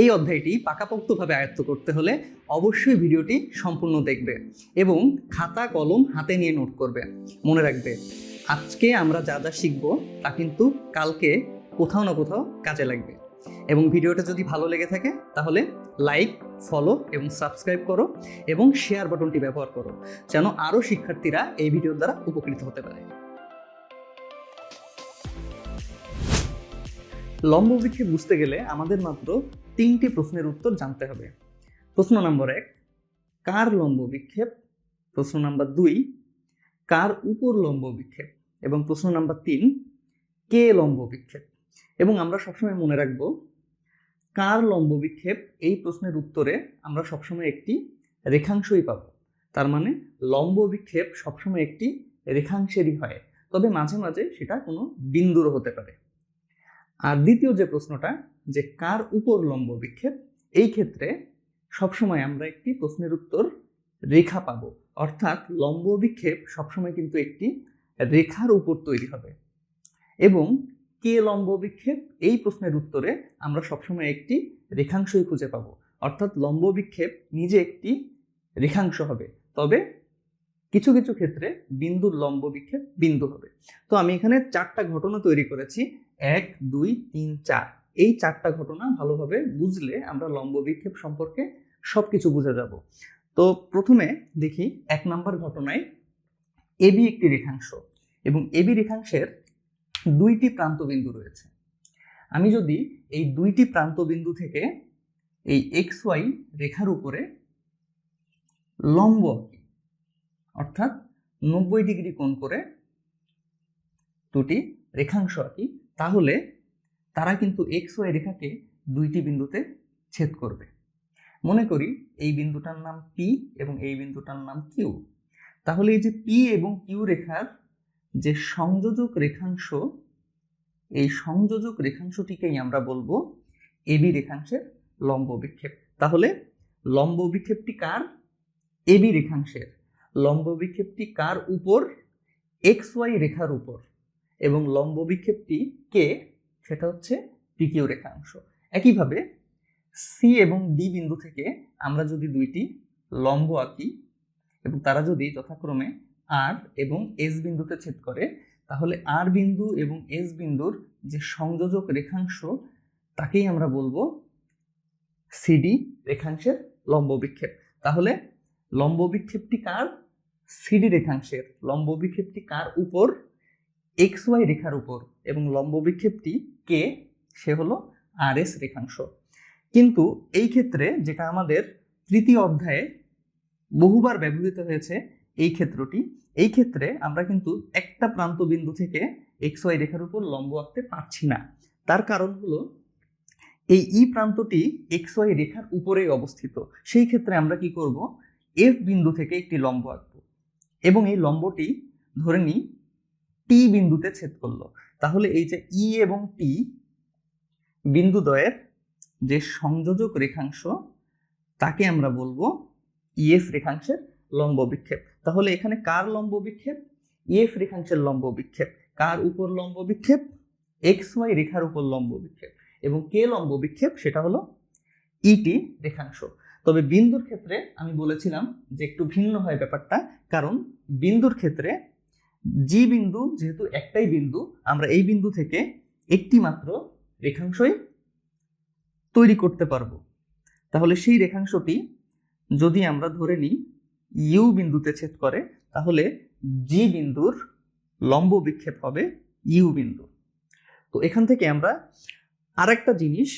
এই অধ্যায়টি পাকাপোক্তভাবে আয়ত্ত করতে হলে অবশ্যই ভিডিওটি সম্পূর্ণ দেখবে এবং খাতা, কলম হাতে নিয়ে নোট করবে। মনে রাখবে, আজকে আমরা যা যা শিখব তা কিন্তু কালকে কোথাও না কোথাও কাজে লাগবে। এবং ভিডিওটা যদি ভালো লেগে থাকে, তাহলে লাইক, ফলো এবং সাবস্ক্রাইব করো এবং শেয়ার বাটনটি ব্যবহার করো, যেন আরও শিক্ষার্থীরা এই ভিডিওর দ্বারা উপকৃত হতে পারে। লম্ব বুঝতে গেলে আমাদের মাত্র তিনটি প্রশ্নের উত্তর জানতে হবে। প্রশ্ন নম্বর এক, কার লম্ব বিক্ষেপ? প্রশ্ন নাম্বার দুই, কার উপর লম্ব বিক্ষেপ? এবং প্রশ্ন নাম্বার তিন, কে লম্ব বিক্ষেপ? এবং আমরা সবসময় মনে রাখব, কার লম্ব বিক্ষেপ? এই প্রশ্নের উত্তরে আমরা সবসময় একটি রেখাংশই পাবো। তার মানে লম্ব বিক্ষেপ সবসময় একটি রেখাংশেরই হয়। তবে মাঝে মাঝে সেটা কোনো বিন্দুরও হতে পারে। আর দ্বিতীয় যে প্রশ্নটা যে কার উপর লম্ব বিক্ষেপ, এই ক্ষেত্রে সবসময় আমরা একটি প্রশ্নের উত্তর রেখা পাবো। অর্থাৎ লম্ব বিক্ষেপ সবসময় কিন্তু একটি রেখার উপর তৈরি হবে। এবং কে লম্ব বিক্ষেপ, এই প্রশ্নের উত্তরে আমরা সবসময় একটি রেখাংশই খুঁজে পাবো। অর্থাৎ লম্ব বিক্ষেপ নিজে একটি রেখাংশ হবে। তবে কিছু কিছু ক্ষেত্রে বিন্দুর লম্ব বিক্ষেপ বিন্দু হবে। তো আমি এখানে চারটা ঘটনা তৈরি করেছি। এক, দুই, তিন, চার। এই চারটা ঘটনা ভালোভাবে বুঝলে আমরা লম্ব বিক্ষেপ সম্পর্কে সব কিছু বুঝে যাব। তো প্রথমে দেখি এক নম্বর ঘটনায় এবি একটি রেখাংশ এবং এবি রেখাংশের দুইটি প্রান্ত বিন্দু রয়েছে। আমি যদি এই দুইটি প্রান্ত বিন্দু থেকে এই এক্স ওয়াই রেখার উপরে লম্ব আঁকি, অর্থাৎ নব্বই ডিগ্রি কোণ করে দুটি রেখাংশ আঁকি, তাহলে তারা কিন্তু এক্স ওয়াই রেখাকে দুইটি বিন্দুতে ছেদ করবে। মনে করি এই বিন্দুটার নাম পি এবং এই বিন্দুটার নাম কিউ তাহলে এই যে পি এবং কিউ রেখার যে সংযোজক রেখাংশ, এই সংযোজক রেখাংশটিকেই আমরা বলব এবি রেখাংশের লম্ব বিক্ষেপ তাহলে লম্ব বিক্ষেপটি কার? এবি রেখাংশের। লম্ব বিক্ষেপটি কার উপর? এক্স ওয়াই রেখার উপর। এবং লম্ব বিক্ষেপটি কে? সেটা হচ্ছে পিকিউ রেখাংশ। একইভাবে সি এবং ডি বিন্দু থেকে আমরা যদি দুইটি লম্ব আঁকি এবং তারা যদি যথাক্রমে আর এবং এস বিন্দুতে ছেদ করে, তাহলে আর বিন্দু এবং এস বিন্দুর যে সংযোজক রেখাংশ, তাকেই আমরা বলব সিডি রেখাংশের লম্ব বিক্ষেপ তাহলে লম্ব বিক্ষেপটি কার? সিডি রেখাংশের। লম্ব বিক্ষেপটি কার উপর? এক্স ওয়াই রেখার উপর এবং লম্ব বিক্ষেপটি কে সে হলো আর এস রেখাংশ। কিন্তু এই ক্ষেত্রে যেটা আমাদের তৃতীয় অধ্যায়ে বহুবার ব্যবহৃত হয়েছে এই ক্ষেত্রটি, এই ক্ষেত্রে আমরা কিন্তু একটা প্রান্ত বিন্দু থেকে এক্স ওয়াই রেখার উপর লম্ব আঁকতে পারছি না। তার কারণ হলো, এই ই প্রান্তটি এক্স ওয়াই রেখার উপরেই অবস্থিত। সেই ক্ষেত্রে আমরা কি করব? এফ বিন্দু থেকে একটি লম্ব আঁকবো এবং এই লম্বটি ধরে নিই টি বিন্দুতে ছেদ করল। তাহলে এই যে ই এবং টি বিন্দুদ্বয়ের যে সংযোজক রেখাংশ, তাকে আমরা বলব ইএফ রেখাংশের লম্ব বিক্ষেপ। তাহলে এখানে কার লম্ব বিক্ষেপ? ইএফ রেখাংশের লম্ব বিক্ষেপ। কার উপর লম্ব বিক্ষেপ? এক্স ওয়াই রেখার উপর লম্ব বিক্ষেপ। এবং কে লম্ব বিক্ষেপ, সেটা হলো ইটি রেখাংশ। তবে বিন্দুর ক্ষেত্রে আমি বলেছিলাম যে একটু ভিন্ন হয় ব্যাপারটা, কারণ বিন্দুর ক্ষেত্রে জি বিন্দু যেহেতু একটাই বিন্দু, আমরা এই বিন্দু থেকে একটি মাত্র রেখাংশই তৈরি করতে পারব। তাহলে সেই রেখাংশটি যদি আমরা ধরে নিই, ইউ বিন্দুতে ছেদ করে, তাহলে জি বিন্দুর লম্ব বিক্ষেপ হবে ইউ বিন্দু। তো এখান থেকে আমরা আরেকটা জিনিস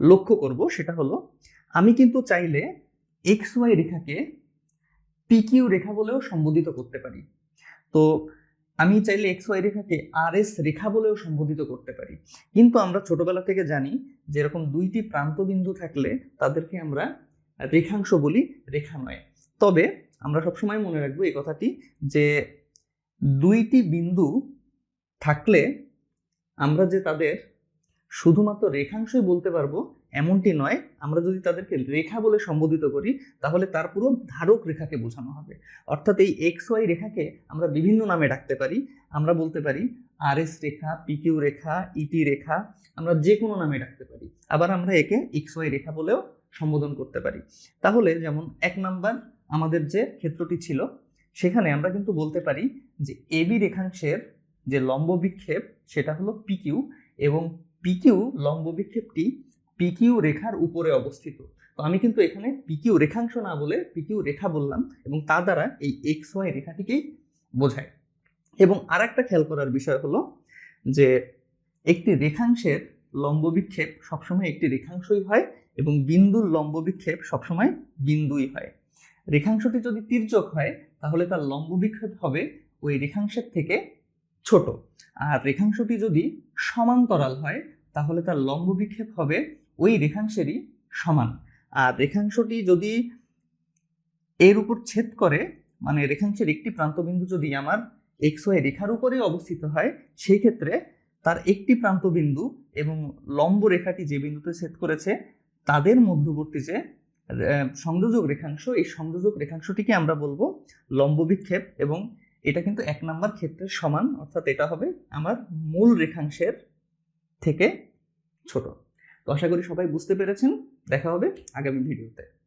লক্ষ্য করব, সেটা হলো, আমি কিন্তু চাইলে এক্স ওয়াই রেখাকে পিকিউ রেখা বলেও সম্বোধিত করতে পারি। তো আমি চাইলে এক্স ওয়াই রেখাকে আর এস রেখা বলেও সম্বোধিত করতে পারি। কিন্তু আমরা ছোটবেলা থেকে জানি যে এরকম দুইটি প্রান্ত বিন্দু থাকলে তাদেরকে আমরা রেখাংশ বলি রেখা নয়। তবে আমরা সবসময় মনে রাখব এই কথাটি যে দুইটি বিন্দু থাকলে আমরা যে তাদের শুধুমাত্র রেখাংশই বলতে পারব এমনটি নয়, আমরা যদি তাদেরকে রেখা বলে সম্বোধিত করি, তাহলে তার পুরো ধারক রেখাকে বোঝানো হবে। অর্থাৎ এই এক্স ওয়াই রেখাকে আমরা বিভিন্ন নামে ডাকতে পারি। আমরা বলতে পারি আর এস রেখা, পিকিউ রেখা, ইটি রেখা, আমরা যে কোনো নামে ডাকতে পারি। আবার আমরা একে এক্স ওয়াই রেখা বলেও সম্বোধন করতে পারি। তাহলে যেমন এক নাম্বার আমাদের যে ক্ষেত্রটি ছিল, সেখানে আমরা কিন্তু বলতে পারি যে এবি রেখাংশের যে লম্ব বিক্ষেপ, সেটা হলো পিকিউ এবং পিকিউ লম্ব বিক্ষেপটি পিকিউ রেখার উপরে অবস্থিত। তো আমি কিন্তু এখানে পিকিউ রেখাংশ না বলে পিকিউ রেখা বললাম এবং তা দ্বারা এই এক্স ওয়াই রেখাটিকেই বোঝায়। এবং আর একটা খেয়াল করার বিষয় হলো যে একটি রেখাংশের লম্ব বিক্ষেপ সবসময় একটি রেখাংশই হয় এবং বিন্দুর লম্ব বিক্ষেপ সবসময় বিন্দুই হয়। রেখাংশটি যদি তির্যক হয়, তাহলে তার লম্ব বিক্ষেপ হবে ওই রেখাংশের থেকে ছোট। আর রেখাংশটি যদি সমান্তরাল হয়, তাহলে তার লম্ব বিক্ষেপ হবে ওই রেখাংশেরই সমান। আর রেখাংশটি যদি এর উপর ছেদ করে মানে রেখাংশের একটি প্রান্তবিন্দু যদি আমার এক্স ওয়াই রেখার উপরে অবস্থিত হয়, সেই ক্ষেত্রে তার একটি প্রান্তবিন্দু এবং লম্ব রেখাটি যে বিন্দুতে ছেদ করেছে, তাদের মধ্যবর্তী যে সংযোজক রেখাংশ, এই সংযোজক রেখাংশটিকে আমরা বলব লম্ব বিক্ষেপ এবং এটা কিন্তু এক নাম্বার ক্ষেত্রের সমান, অর্থাৎ এটা হবে আমার মূল রেখাংশের থেকে ছোট। তো আশা করি সবাই বুঝতে পেরেছেন। দেখা হবে আগামী ভিডিওতে।